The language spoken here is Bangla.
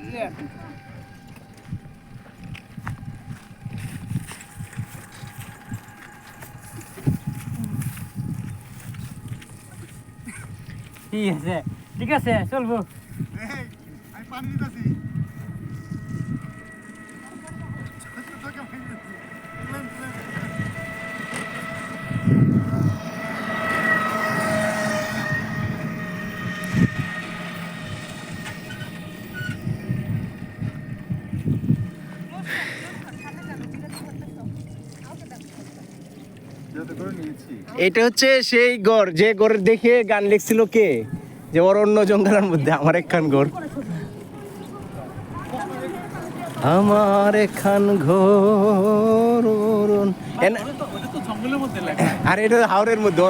ঠিক আছে ঠিক আছে চলবো। আমি পানি দিতেছি। এটা হচ্ছে সেই গড় যে গড় দেখে গান লিখছিল কে? যে ওর অন্য জঙ্গলের মধ্যে আমার একখান গড়। আমার এখান ঘর আর এটা হাওড়ের মধ্যে